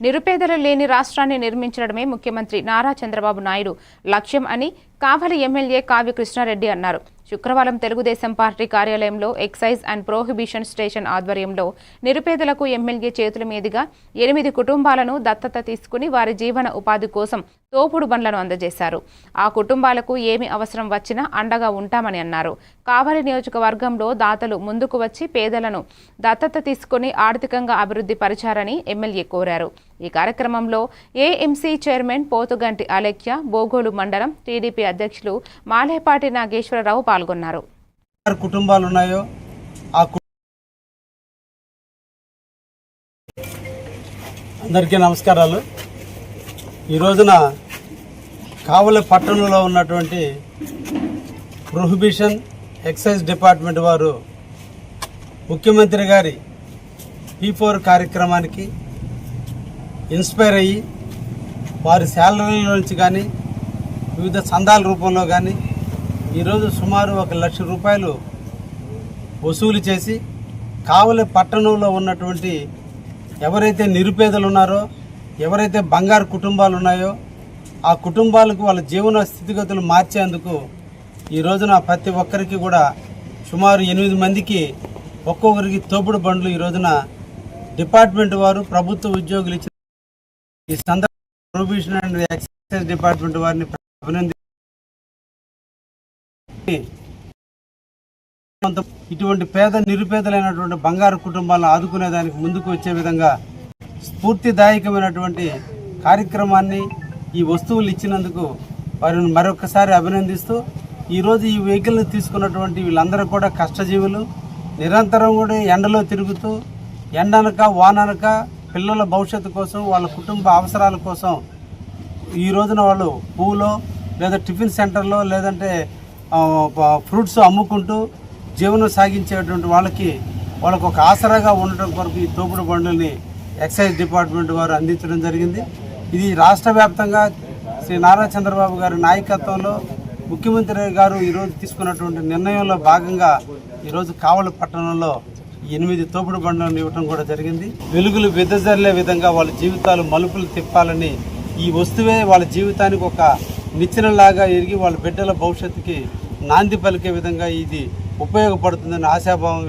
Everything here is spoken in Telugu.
నిరుపేదలు లేని రాష్ట్రాన్ని నిర్మించడమే ముఖ్యమంత్రి నారా చంద్రబాబు నాయుడు లక్ష్యం అని కావలి ఎమ్మెల్యే కావ్య కృష్ణారెడ్డి అన్నారు. శుక్రవారం తెలుగుదేశం పార్టీ కార్యాలయంలో ఎక్సైజ్ అండ్ ప్రోహిబిషన్ స్టేషన్ ఆధ్వర్యంలో నిరుపేదలకు ఎమ్మెల్యే చేతుల మీదుగా ఎనిమిది కుటుంబాలను దత్తత తీసుకుని వారి జీవన ఉపాధి కోసం తోపుడు బండ్లను అందజేశారు. ఆ కుటుంబాలకు ఏమి అవసరం వచ్చినా అండగా ఉంటామని అన్నారు. కావలి నియోజకవర్గంలో దాతలు ముందుకు వచ్చి పేదలను దత్తత తీసుకుని ఆర్థికంగా అభివృద్ధి పరిచారని ఎమ్మెల్యే కోరారు. ఈ కార్యక్రమంలో ఏఎంసీ చైర్మన్ పోతుగంటి అలేఖ్య బోగోలు మండలం టీడీపీ అధ్యక్షులు మాలేపాటి నాగేశ్వరరావు పాల్గొన్నారు. కుటుంబాలు ఉన్నాయో ఆ కు- అందరికీ నమస్కారాలు. ఈ రోజున కావలి పట్టణంలో ఉన్నటువంటి ప్రొహిబిషన్ ఎక్సైజ్ డిపార్ట్మెంట్ వారు ముఖ్యమంత్రి గారి పీ ఫోర్ కార్యక్రమానికి ఇన్స్పైర్ అయ్యి వారి శాలరీల నుంచి కానీ వివిధ సందాల రూపంలో కానీ ఈరోజు సుమారు ఒక లక్ష రూపాయలు వసూలు చేసి కావలి పట్టణంలో ఉన్నటువంటి ఎవరైతే నిరుపేదలు ఉన్నారో ఎవరైతే బంగారు కుటుంబాలు ఉన్నాయో ఆ కుటుంబాలకు వాళ్ళ జీవన స్థితిగతులు మార్చేందుకు ఈ రోజున ప్రతి ఒక్కరికి కూడా సుమారు ఎనిమిది మందికి ఒక్కొక్కరికి తోపుడు బండ్లు ఈ రోజున డిపార్ట్మెంట్ వారు ప్రభుత్వ ఉద్యోగులు ఇచ్చిన ఈ సందర్భంగా ప్రొబిషన్ అండ్ ఎక్సైజ్ డిపార్ట్మెంట్ వారిని అభినంది ఇటువంటి పేద నిరుపేదలైనటువంటి బంగారు కుటుంబాలను ఆదుకునేదానికి ముందుకు వచ్చే విధంగా స్ఫూర్తిదాయకమైనటువంటి కార్యక్రమాన్ని ఈ వస్తువులు ఇచ్చినందుకు వారిని మరొకసారి అభినందిస్తూ ఈరోజు ఈ వెహికల్ని తీసుకున్నటువంటి వీళ్ళందరూ కూడా కష్టజీవులు నిరంతరం కూడా ఎండలో తిరుగుతూ ఎండనక వాననక పిల్లల భవిష్యత్తు కోసం వాళ్ళ కుటుంబ అవసరాల కోసం ఈ రోజున వాళ్ళు పువ్వులో లేదా టిఫిన్ సెంటర్లో లేదంటే ఫ్రూట్స్ అమ్ముకుంటూ జీవనం సాగించేటువంటి వాళ్ళకి వాళ్ళకు ఒక ఆసరాగా ఉండటం కొరకు ఈ తోపుడు బండ్లని ఎక్సైజ్ డిపార్ట్మెంట్ వారు అందించడం జరిగింది. ఇది రాష్ట్ర వ్యాప్తంగా శ్రీ నారా చంద్రబాబు గారి నాయకత్వంలో ముఖ్యమంత్రి గారు ఈరోజు తీసుకున్నటువంటి నిర్ణయంలో భాగంగా ఈరోజు కావలి పట్టణంలో ఎనిమిది తోపుడు బండ్లను ఇవ్వటం కూడా జరిగింది. వెలుగులు విదజల్లే విధంగా వాళ్ళ జీవితాలు మలుపులు తిప్పాలని ఈ వస్తువే వాళ్ళ జీవితానికి ఒక నిచ్చెనలాగా ఎరిగి వాళ్ళ బిడ్డల భవిష్యత్తుకి నాంది పలికే విధంగా ఇది ఉపయోగపడుతుందని ఆశాభావం